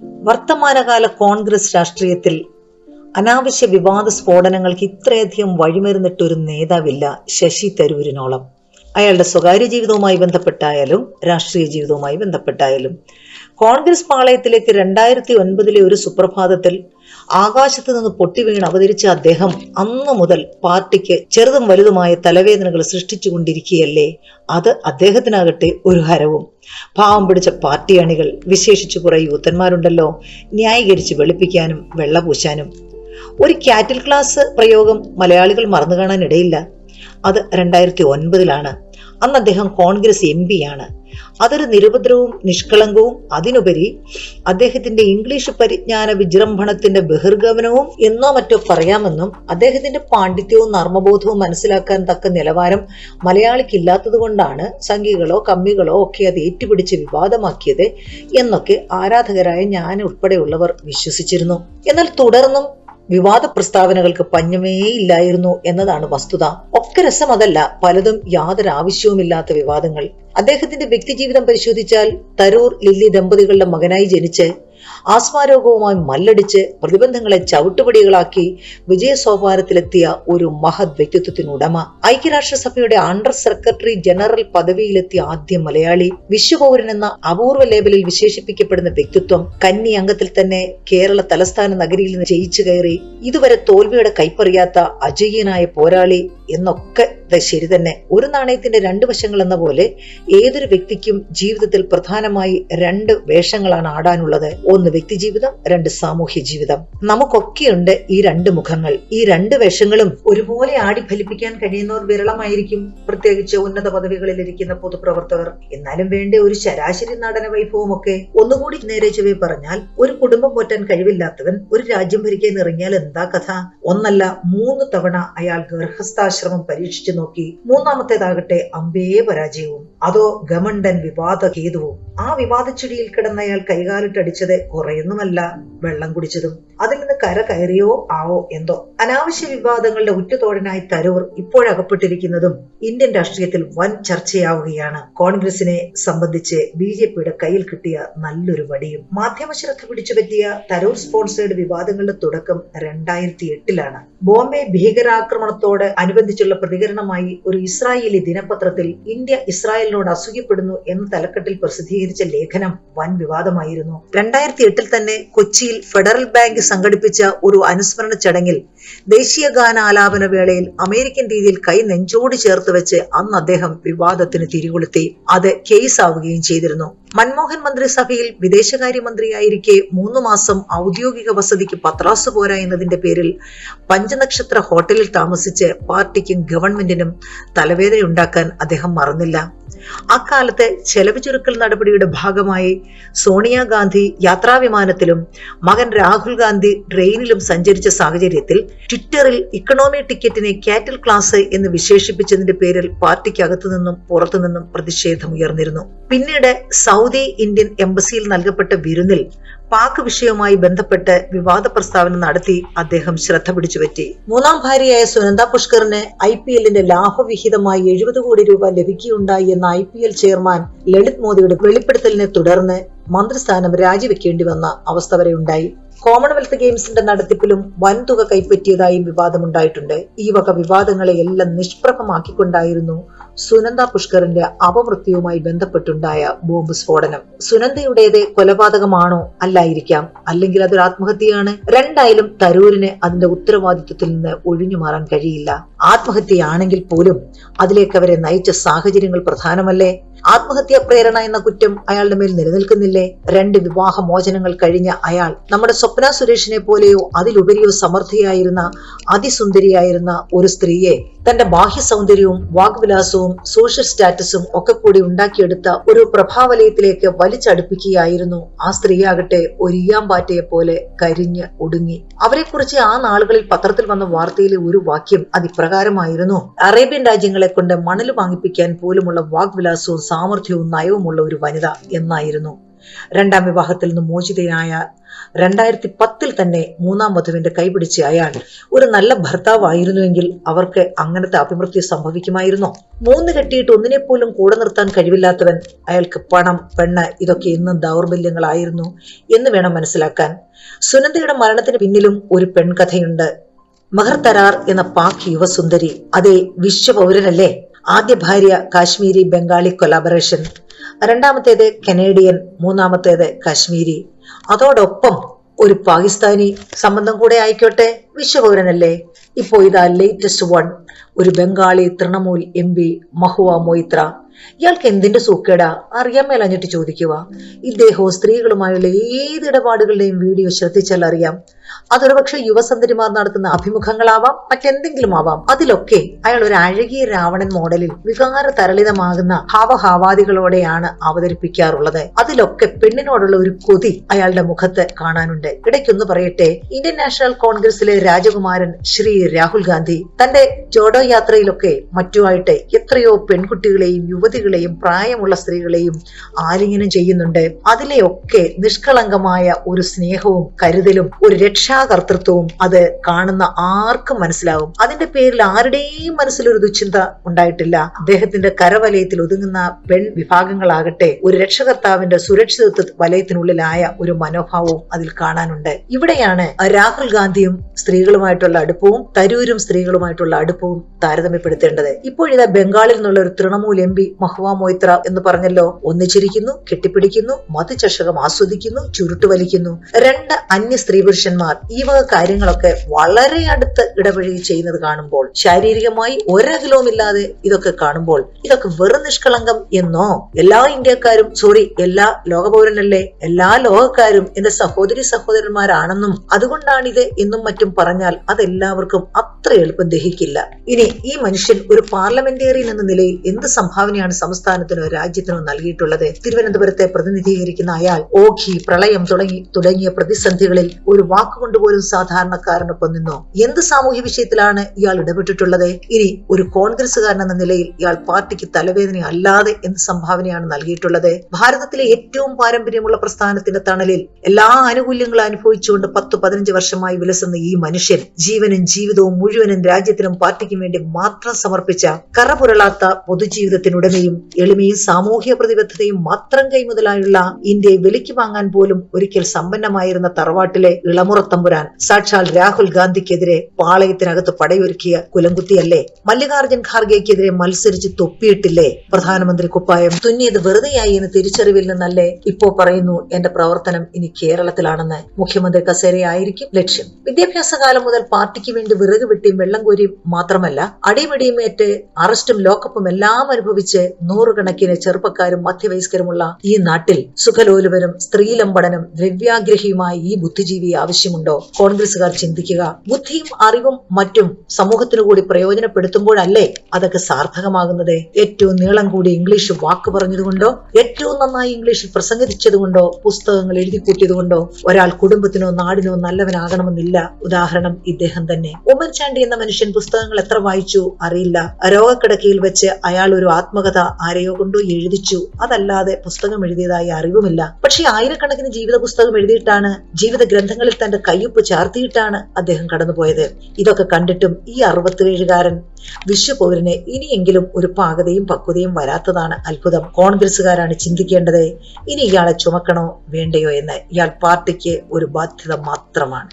വർത്തമാനകാല കോൺഗ്രസ് രാഷ്ട്രീയത്തിൽ അനാവശ്യ വിവാദ സ്ഫോടനങ്ങൾക്ക് ഇത്രയധികം വഴിമരുന്നിട്ടൊരു നേതാവില്ല ശശി തരൂരിനോളം. അയാളുടെ സ്വകാര്യ ജീവിതവുമായി ബന്ധപ്പെട്ടായാലും രാഷ്ട്രീയ ജീവിതവുമായി ബന്ധപ്പെട്ടായാലും കോൺഗ്രസ് പാളയത്തിലേക്ക് രണ്ടായിരത്തി ഒൻപതിലെ ഒരു സുപ്രഭാതത്തിൽ ആകാശത്ത് നിന്ന് പൊട്ടിവീണ് അവതരിച്ച അദ്ദേഹം അന്നു മുതൽ പാർട്ടിക്ക് ചെറുതും വലുതുമായ തലവേദനകൾ സൃഷ്ടിച്ചുകൊണ്ടിരിക്കുകയല്ലേ? അത് അദ്ദേഹത്തിനാകട്ടെ ഒരു ഹരവും. പാവം പിടിച്ച പാർട്ടി അണികൾ വിശേഷിച്ചു കുറെ യൂത്തന്മാരുണ്ടല്ലോ ന്യായീകരിച്ച് വെളുപ്പിക്കാനും വെള്ളപൂശാനും. ഒരു കാറ്റിൽ ക്ലാസ് പ്രയോഗം മലയാളികൾ മറന്നു കാണാൻ ഇടയില്ല അത് രണ്ടായിരത്തി ഒൻപതിലാണ് അന്ന് അദ്ദേഹം കോൺഗ്രസ് എം ആണ് അതൊരു നിരുപദ്രവും നിഷ്കളങ്കവും അതിനുപരി അദ്ദേഹത്തിന്റെ ഇംഗ്ലീഷ് പരിജ്ഞാന വിജൃംഭണത്തിന്റെ ബഹിർഗമനവും എന്നോ മറ്റോ പറയാമെന്നും അദ്ദേഹത്തിന്റെ പാണ്ഡിത്യവും നർമ്മബോധവും മനസ്സിലാക്കാൻ തക്ക നിലവാരം മലയാളിക്കില്ലാത്തത് കൊണ്ടാണ് സംഘികളോ കമ്മികളോ ഒക്കെ അത് ഏറ്റുപിടിച്ച് വിവാദമാക്കിയത് എന്നൊക്കെ ആരാധകരായ ഞാൻ ഉൾപ്പെടെയുള്ളവർ വിശ്വസിച്ചിരുന്നു. എന്നാൽ തുടർന്നും വിവാദ പ്രസ്താവനകൾക്ക് പഞ്ഞമേ ഇല്ലായിരുന്നു എന്നതാണ് വസ്തുത. ഒക്കെ രസം അതല്ല പലതും യാതൊരു ആവശ്യവുമില്ലാത്ത വിവാദങ്ങൾ. അദ്ദേഹത്തിന്റെ വ്യക്തിജീവിതം പരിശോധിച്ചാൽ തരൂർ ലില്ലി ദമ്പതികളുടെ മകനായി ജനിച്ച് ആസ്മാരോഗവുമായി മല്ലടിച്ച് പ്രതിബന്ധങ്ങളെ ചവിട്ടുപടികളാക്കി വിജയസോപാനത്തിലെത്തിയ ഒരു മഹത് വ്യക്തിത്വത്തിനുടമ ഐക്യരാഷ്ട്രസഭയുടെ അണ്ടർ സെക്രട്ടറി ജനറൽ പദവിയിലെത്തിയ ആദ്യ മലയാളി വിശ്വപൗരൻ എന്ന അപൂർവ ലേബലിൽ വിശേഷിപ്പിക്കപ്പെടുന്ന വ്യക്തിത്വം കന്നി അംഗത്തിൽ തന്നെ കേരള തലസ്ഥാന നഗരിയിൽ നിന്ന് ജയിച്ചു കയറി ഇതുവരെ തോൽവിയുടെ കൈപ്പറിയാത്ത അജയ്യനായ പോരാളി എന്നൊക്കെ ശരി തന്നെ. ഒരു നാണയത്തിന്റെ രണ്ട് വശങ്ങൾ എന്ന പോലെ ഏതൊരു വ്യക്തിക്കും ജീവിതത്തിൽ പ്രധാനമായി രണ്ട് വേഷങ്ങളാണ് ആടാനുള്ളത്. ഒന്ന് വ്യക്തിജീവിതം രണ്ട് സാമൂഹ്യ ജീവിതം നമുക്കൊക്കെയുണ്ട് ഈ രണ്ട് മുഖങ്ങൾ. ഈ രണ്ട് വേഷങ്ങളും ഒരുപോലെ ആടി ഫലിപ്പിക്കാൻ കഴിയുന്നവർ വിരളമായിരിക്കും പ്രത്യേകിച്ച് ഉന്നത പദവികളിലിരിക്കുന്ന പൊതുപ്രവർത്തകർ. എന്നാലും വേണ്ട ഒരു ശരാശരി നടന വൈഭവം ഒക്കെ ഒന്നുകൂടി നേരെ ചെവി പറഞ്ഞാൽ ഒരു കുടുംബം പോറ്റാൻ കഴിവില്ലാത്തവൻ ഒരു രാജ്യം ഭരിക്കാൻ ഇറങ്ങിയാൽ എന്താ കഥ? ഒന്നല്ല മൂന്ന് തവണ അയാൾ ഗർഹസ്ഥാശ്രമം പരീക്ഷിച്ചു നോക്കി. മൂന്നാമത്തേതാകട്ടെ അമ്പേ പരാജയവും. അതോ ഗമണ്ടൻ വിവാദ ഹേതുവും ആ വിവാദച്ചുടിയിൽ കിടന്നയാൾ കൈകാലിട്ടടിച്ചത് കുറയൊന്നുമല്ല വെള്ളം കുടിച്ചതും. അതിൽ കര കയറിയോ ആവോ എന്തോ. അനാവശ്യ വിവാദങ്ങളുടെ ഉറ്റുതോഴനായി തരൂർ ഇപ്പോഴകപ്പെട്ടിരിക്കുന്നതും ഇന്ത്യൻ രാഷ്ട്രീയത്തിൽ വൻ ചർച്ചയാവുകയാണ്. കോൺഗ്രസിനെ സംബന്ധിച്ച് ബി ജെ പിയുടെ കയ്യിൽ കിട്ടിയ നല്ലൊരു വടിയും മാധ്യമ ശ്രദ്ധ പിടിച്ചുപറ്റിയ തരൂർ സ്പോൺസേഡ് വിവാദങ്ങളുടെ തുടക്കം രണ്ടായിരത്തി എട്ടിലാണ് ബോംബെ ഭീകരാക്രമണത്തോട് അനുബന്ധിച്ചുള്ള പ്രതികരണമായി ഒരു ഇസ്രായേലി ദിനപത്രത്തിൽ ഇന്ത്യ ഇസ്രായേലിനോട് അസൂയപ്പെടുന്നു എന്ന തലക്കെട്ടിൽ പ്രസിദ്ധീകരിച്ച ലേഖനം വൻ വിവാദമായിരുന്നു. രണ്ടായിരത്തി എട്ടിൽ തന്നെ കൊച്ചിയിൽ ഫെഡറൽ ബാങ്ക് സംഘടിപ്പിച്ച ഒരു അനുസ്മരണ ചടങ്ങിൽ ദേശീയ ഗാനാലാപന വേളയിൽ അമേരിക്കൻ രീതിയിൽ കൈ നെഞ്ചോട് ചേർത്ത് വെച്ച് അന്ന് അദ്ദേഹം വിവാദത്തിന് തിരികൊളുത്തി. അത് കേസാവുകയും ചെയ്തിരുന്നു. മൻമോഹൻ മന്ത്രിസഭയിൽ വിദേശകാര്യമന്ത്രിയായിരിക്കെ മൂന്ന് മാസം ഔദ്യോഗിക വസതിക്ക് പത്രാസ് പോരാ എന്നതിന്റെ പേരിൽ പഞ്ചനക്ഷത്ര ഹോട്ടലിൽ താമസിച്ച് പാർട്ടിക്കും ഗവൺമെന്റിനും തലവേദനയുണ്ടാക്കാൻ അദ്ദേഹം മറന്നില്ല. അക്കാലത്ത് ചെലവ് ചുരുക്കൽ നടപടിയുടെ ഭാഗമായി സോണിയാഗാന്ധി യാത്രാവിമാനത്തിലും മകൻ രാഹുൽ ഗാന്ധി ട്രെയിനിലും സഞ്ചരിച്ച സാഹചര്യത്തിൽ ട്വിറ്ററിൽ ഇക്കണോമി ടിക്കറ്റിനെ കാറ്റൽ ക്ലാസ് എന്ന് വിശേഷിപ്പിച്ചതിന്റെ പേരിൽ പാർട്ടിക്കകത്തു നിന്നും പുറത്തുനിന്നും പ്രതിഷേധം ഉയർന്നിരുന്നു. പിന്നീട് സൗദി ഇന്ത്യൻ എംബസിയിൽ നൽകപ്പെട്ട വിരുന്നിൽ പാക് വിഷയവുമായി ബന്ധപ്പെട്ട് വിവാദ പ്രസ്താവന നടത്തി അദ്ദേഹം ശ്രദ്ധ പിടിച്ചുപറ്റി. മൂന്നാം ഭാര്യയായ സുനന്ദ പുഷ്കറിന് ഐ പി എല്ലിന്റെ ലാഭവിഹിതമായി എഴുപത് കോടി രൂപ ലഭിക്കുകയുണ്ടായി എന്ന I P L chairman Lalit മോദിയുടെ വെളിപ്പെടുത്തലിനെ തുടർന്ന് മന്ത്രിസ്ഥാനം രാജിവെക്കേണ്ടി വന്ന അവസ്ഥ വരെ ഉണ്ടായി കോമൺവെൽത്ത് ഗെയിംസിന്റെ നടത്തിപ്പിലും വൻതുക കൈപ്പറ്റിയതായും വിവാദമുണ്ടായിട്ടുണ്ട്. ഈ വക വിവാദങ്ങളെ എല്ലാം നിഷ്പ്രഭമാക്കിക്കൊണ്ടായിരുന്നു സുനന്ദ പുഷ്കറിന്റെ അപവൃത്തിയുമായി ബന്ധപ്പെട്ടുണ്ടായ ബോംബ് സ്ഫോടനം. സുനന്ദയുടേത് കൊലപാതകമാണോ അല്ലായിരിക്കാം. അല്ലെങ്കിൽ അതൊരു ആത്മഹത്യയാണ്? രണ്ടായാലും തരൂരിന് അതിന്റെ ഉത്തരവാദിത്വത്തിൽ നിന്ന് ഒഴിഞ്ഞു മാറാൻ കഴിയില്ല. ആത്മഹത്യയാണെങ്കിൽ പോലും അതിലേക്ക് അവരെ നയിച്ച സാഹചര്യങ്ങൾ പ്രധാനമല്ലേ? ആത്മഹത്യാ പ്രേരണ എന്ന കുറ്റം അയാളുടെ മേൽ നിലനിൽക്കുന്നില്ലേ? രണ്ട് വിവാഹ മോചനങ്ങൾ കഴിഞ്ഞ അയാൾ നമ്മുടെ സ്വപ്ന സുരേഷിനെ പോലെയോ അതിലുപരിയോ സമൃദ്ധിയായിരുന്ന അതിസുന്ദരിയായിരുന്ന ഒരു സ്ത്രീയെ തന്റെ ബാഹ്യ സൗന്ദര്യവും വാഗ്വിലാസവും സോഷ്യൽ സ്റ്റാറ്റസും ഒക്കെ കൂടി ഉണ്ടാക്കിയെടുത്ത ഒരു പ്രഭാവലയത്തിലേക്ക് വലിച്ചടുപ്പിക്കുകയായിരുന്നു. ആ സ്ത്രീയാകട്ടെ ഒരു ഇയാമ്പാറ്റയെ പോലെ കരിഞ്ഞ് ഒടുങ്ങി. അവരെക്കുറിച്ച് ആ നാളുകളിൽ പത്രത്തിൽ വന്ന വാർത്തയിലെ ഒരു വാക്യം അതിപ്രകാരമായിരുന്നു. അറേബ്യൻ രാജ്യങ്ങളെ കൊണ്ട് മണൽ വാങ്ങിപ്പിക്കാൻ പോലുമുള്ള വാഗ്വിലാസവും സാമർഥ്യവും നയവുമുള്ള ഒരു വനിത എന്നായിരുന്നു. രണ്ടാം വിവാഹത്തിൽ നിന്ന് മോചിതനായ രണ്ടായിരത്തി പത്തിൽ തന്നെ മൂന്നാം വധുവിന്റെ കൈപിടിച്ച് അയാൾ ഒരു നല്ല ഭർത്താവായിരുന്നുവെങ്കിൽ അവർക്ക് അങ്ങനത്തെ അഭിമൃത്യു സംഭവിക്കുമായിരുന്നോ? മൂന്ന് കെട്ടിയിട്ട് ഒന്നിനെ പോലും കൂടെ നിർത്താൻ കഴിവില്ലാത്തവൻ അയാൾക്ക് പണം പെണ്ണ് ഇതൊക്കെ എന്നും ദൗർബല്യങ്ങളായിരുന്നു എന്ന് വേണം മനസ്സിലാക്കാൻ. സുനന്ദയുടെ മരണത്തിന് പിന്നിലും ഒരു പെൺകഥയുണ്ട്. മഹർ തരാർ എന്ന പാക് യുവസുന്ദരി അതേ വിശ്വപൗരനല്ലേ? ആദ്യ ഭാര്യ കാശ്മീരി ബംഗാളി കൊലാബറേഷൻ രണ്ടാമത്തേത് കനേഡിയൻ മൂന്നാമത്തേത് കാശ്മീരി. അതോടൊപ്പം ഒരു പാകിസ്ഥാനി സംബന്ധം കൂടെ ആയിക്കോട്ടെ വിശ്വപൗരനല്ലേ ഇപ്പോ ഇതാ ലേറ്റസ്റ്റ് വൺ ഒരു ബംഗാളി തൃണമൂൽ എം പി മഹുവ മൊയ്ത്ര. ഇയാൾക്ക് എന്തിന്റെ സൂക്കേടാ? അറിയാൻ മേലഞ്ഞിട്ട് ചോദിക്കുക ഇദ്ദേഹവും സ്ത്രീകളുമായുള്ള ഏത് ഇടപാടുകളുടെയും വീഡിയോ ശ്രദ്ധിച്ചാൽ അറിയാം. അതൊരു പക്ഷെ യുവസന്ധരിമാർ നടത്തുന്ന അഭിമുഖങ്ങളാവാം മറ്റെന്തെങ്കിലും ആവാം അതിലൊക്കെ അയാൾ ഒരു അഴകിയ രാവണൻ മോഡലിൽ വികാര തരളിതമാകുന്ന ഹാവഹാവാദികളോടെയാണ് അവതരിപ്പിക്കാറുള്ളത്. അതിലൊക്കെ പെണ്ണിനോടുള്ള ഒരു കൊതി അയാളുടെ മുഖത്ത് കാണാനുണ്ട്. ഇടയ്ക്കൊന്ന് പറയട്ടെ ഇന്ത്യൻ നാഷണൽ കോൺഗ്രസിലെ രാജകുമാരൻ ശ്രീ രാഹുൽ ഗാന്ധി തന്റെ ജോഡോ യാത്രയിലൊക്കെ മറ്റുമായിട്ട് എത്രയോ പെൺകുട്ടികളെയും യുവതികളെയും പ്രായമുള്ള സ്ത്രീകളെയും ആലിംഗനം ചെയ്യുന്നുണ്ട്. അതിലെയൊക്കെ നിഷ്കളങ്കമായ ഒരു സ്നേഹവും കരുതലും ഒരു രക്ഷാകർത്തൃത്വവും അത് കാണുന്ന ആർക്കും മനസ്സിലാവും. അതിന്റെ പേരിൽ ആരുടെയും മനസ്സിലൊരു ദുശ്ചിന്ത ഉണ്ടായിട്ടില്ല. അദ്ദേഹത്തിന്റെ കരവലയത്തിൽ ഒതുങ്ങുന്ന പെൺ വിഭാഗങ്ങളാകട്ടെ ഒരു രക്ഷകർത്താവിന്റെ സുരക്ഷിതത്വ വലയത്തിനുള്ളിലായ ഒരു മനോഭാവവും അതിൽ കാണാനുണ്ട്. ഇവിടെയാണ് രാഹുൽ ഗാന്ധിയും സ്ത്രീകളുമായിട്ടുള്ള അടുപ്പവും തരൂരും സ്ത്രീകളുമായിട്ടുള്ള അടുപ്പവും താരതമ്യപ്പെടുത്തേണ്ടത്. ഇപ്പോഴിതാ ബംഗാളിൽ നിന്നുള്ള ഒരു തൃണമൂൽ എം പി മഹുവ മൊയ്ത്ര എന്ന് പറഞ്ഞല്ലോ ഒന്നിച്ചിരിക്കുന്നു കെട്ടിപ്പിടിക്കുന്നു മധുചഷകം ആസ്വദിക്കുന്നു ചുരുട്ടുവലിക്കുന്നു. രണ്ട് അന്യ സ്ത്രീ പുരുഷന്മാർ ഈ വക കാര്യങ്ങളൊക്കെ വളരെ അടുത്ത് ഇടപഴകി ചെയ്യുന്നത് കാണുമ്പോൾ ശാരീരികമായി ഒരകലവുമില്ലാതെ ഇതൊക്കെ കാണുമ്പോൾ ഇതൊക്കെ വെറും നിഷ്കളങ്കം എന്നോ എല്ലാ ഇന്ത്യക്കാരും സോറി എല്ലാ ലോകപൗരനല്ലേ എല്ലാ ലോകക്കാരും എന്റെ സഹോദരി സഹോദരന്മാരാണെന്നും അതുകൊണ്ടാണ് എന്നും മറ്റും പറഞ്ഞാൽ അതെല്ലാവർക്കും അത്ര എളുപ്പം ദഹിക്കില്ല. ഇനി ഈ മനുഷ്യൻ ഒരു പാർലമെന്റേറിയൻ എന്ന നിലയിൽ എന്ത് സംഭാവനയാണ് സംസ്ഥാനത്തിനോ രാജ്യത്തിനോ നൽകിയിട്ടുള്ളത്? തിരുവനന്തപുരത്തെ പ്രതിനിധീകരിക്കുന്ന അയാൾ ഓഖി പ്രളയം തുടങ്ങി തുടങ്ങിയ പ്രതിസന്ധികളിൽ ഒരു വാക്കുകൊണ്ട് പോലും സാധാരണക്കാരനൊപ്പം നിന്നോ? എന്ത് സാമൂഹ്യ വിഷയത്തിലാണ് ഇയാൾ ഇടപെട്ടിട്ടുള്ളത്? ഇനി ഒരു കോൺഗ്രസുകാരൻ എന്ന നിലയിൽ ഇയാൾ പാർട്ടിക്ക് തലവേദന അല്ലാതെ എന്ത് സംഭാവനയാണ് നൽകിയിട്ടുള്ളത്? ഭാരതത്തിലെ ഏറ്റവും പാരമ്പര്യമുള്ള പ്രസ്ഥാനത്തിന്റെ തണലിൽ എല്ലാ ആനുകൂല്യങ്ങളും അനുഭവിച്ചുകൊണ്ട് പത്ത് പതിനഞ്ച് വർഷമായി വിലസുന്ന ഈ മനുഷ്യൻ ജീവനും ജീവിതവും മുഴുവനും രാജ്യത്തിനും പാർട്ടിക്കും വേണ്ടി മാത്രം സമർപ്പിച്ച കറപുരളാത്ത പൊതുജീവിതത്തിനുടമയും എളിമയും സാമൂഹ്യ പ്രതിബദ്ധതയും മാത്രം കൈമുതലായുള്ള ഇന്ത്യയെ വിലയ്ക്ക് വാങ്ങാൻ പോലും ഒരിക്കൽ സമ്പന്നമായിരുന്ന തറവാട്ടിലെ ഇളമുറത്തമ്പുരാൻ സാക്ഷാൽ രാഹുൽ ഗാന്ധിക്കെതിരെ പാളയത്തിനകത്ത് പടയൊരുക്കിയ കുലംകുത്തിയല്ലേ? മല്ലികാർജുൻ ഖാർഗെക്കെതിരെ മത്സരിച്ച് തൊപ്പിയിട്ടില്ലേ? പ്രധാനമന്ത്രി കുപ്പായം. തുന്നിയത് വെറുതെയായി എന്ന് തിരിച്ചറിവിൽ നിന്നല്ലേ? ഇപ്പോ പറയുന്നു എന്റെ പ്രവർത്തനം ഇനി കേരളത്തിലാണെന്ന് മുഖ്യമന്ത്രി കസേരയായിരിക്കും ലക്ഷ്യം. വിദ്യാഭ്യാസ കാലം മുതൽ പാർട്ടിക്ക് വേണ്ടി വിറക് വെട്ടിയും വെള്ളം കോരിയും മാത്രമല്ല അടിപിടിയും ഏറ്റ് അറസ്റ്റും ലോക്കപ്പും എല്ലാം അനുഭവിച്ച് നൂറുകണക്കിന് ചെറുപ്പക്കാരും മധ്യവയസ്കരുമുള്ള ഈ നാട്ടിൽ സുഖലോലുവനും സ്ത്രീലമ്പടനും ദ്രവ്യാഗ്രഹിയുമായ ഈ ബുദ്ധിജീവി ആവശ്യമുണ്ടോ? കോൺഗ്രസുകാർ ചിന്തിക്കുക. ബുദ്ധിയും അറിവും മറ്റും സമൂഹത്തിനു കൂടി പ്രയോജനപ്പെടുത്തുമ്പോഴല്ലേ അതൊക്കെ സാർത്ഥകമാകുന്നത്? ഏറ്റവും നീളം കൂടി ഇംഗ്ലീഷ് വാക്ക് പറഞ്ഞതുകൊണ്ടോ? ഏറ്റവും നന്നായി ഇംഗ്ലീഷിൽ പ്രസംഗിച്ചതുകൊണ്ടോ? പുസ്തകങ്ങൾ എഴുതി കൂട്ടിയതുകൊണ്ടോ? ഒരാൾ കുടുംബത്തിനോ നാടിനോ നല്ലവനാകണമെന്നില്ല. ഉദാഹരണം ഇദ്ദേഹം തന്നെ. ഉമ്മൻചാണ്ടി എന്ന മനുഷ്യൻ പുസ്തകങ്ങൾ എത്ര വായിച്ചു? അറിയില്ല. രോഗക്കിടക്കയിൽ വെച്ച് അയാൾ ഒരു ആത്മകഥ ആരെയോ കൊണ്ടോ എഴുതിച്ചു. അതല്ലാതെ പുസ്തകം എഴുതിയതായി അറിവുമില്ല. പക്ഷേ ആയിരക്കണക്കിന് ജീവിത പുസ്തകം എഴുതിയിട്ടാണ് ജീവിത ഗ്രന്ഥങ്ങളിൽ തന്റെ കയ്യൊപ്പ് ചാർത്തിയിട്ടാണ് അദ്ദേഹം കടന്നുപോയത്. ഇതൊക്കെ കണ്ടിട്ടും ഈ അറുപത്തിയേഴുകാരൻ വിശ്വപൗരന് ഇനിയെങ്കിലും ഒരു പാകതയും പക്വതയും വരാത്തതാണ് അത്ഭുതം. കോൺഗ്രസ്സുകാരാണ് ചിന്തിക്കേണ്ടത് ഇനി ഇയാളെ ചുമക്കണോ വേണ്ടയോ എന്ന്. ഇയാൾ പാർട്ടിക്ക് ഒരു ബാധ്യത മാത്രമാണ്.